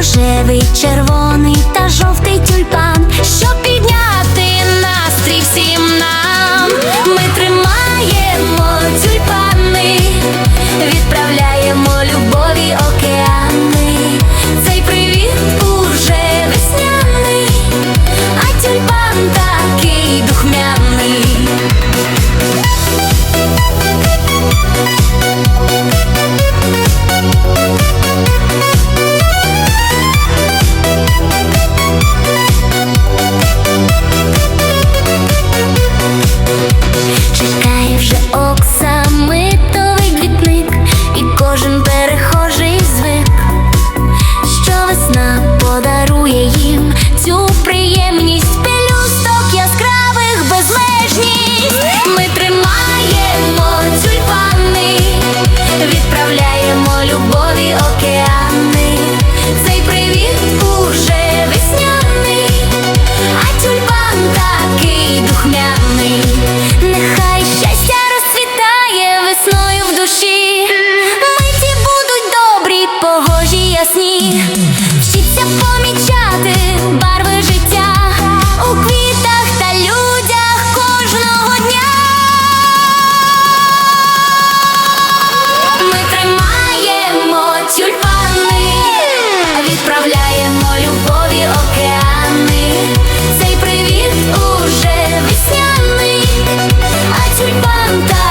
рожевий, червоний та жовтий тюльпан, щоб підняти настрій всім нам. Ми тримаємо тюльпани, відправляємо любові океани. Цей привіт уже весняний, а тюльпан такий духмяний.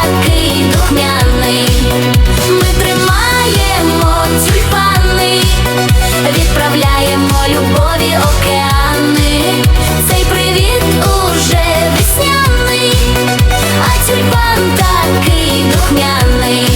такий духмяний, ми тримаємо ці відправляємо любові океани, цей привіт уже весняний, а тюльпан такий духмяний.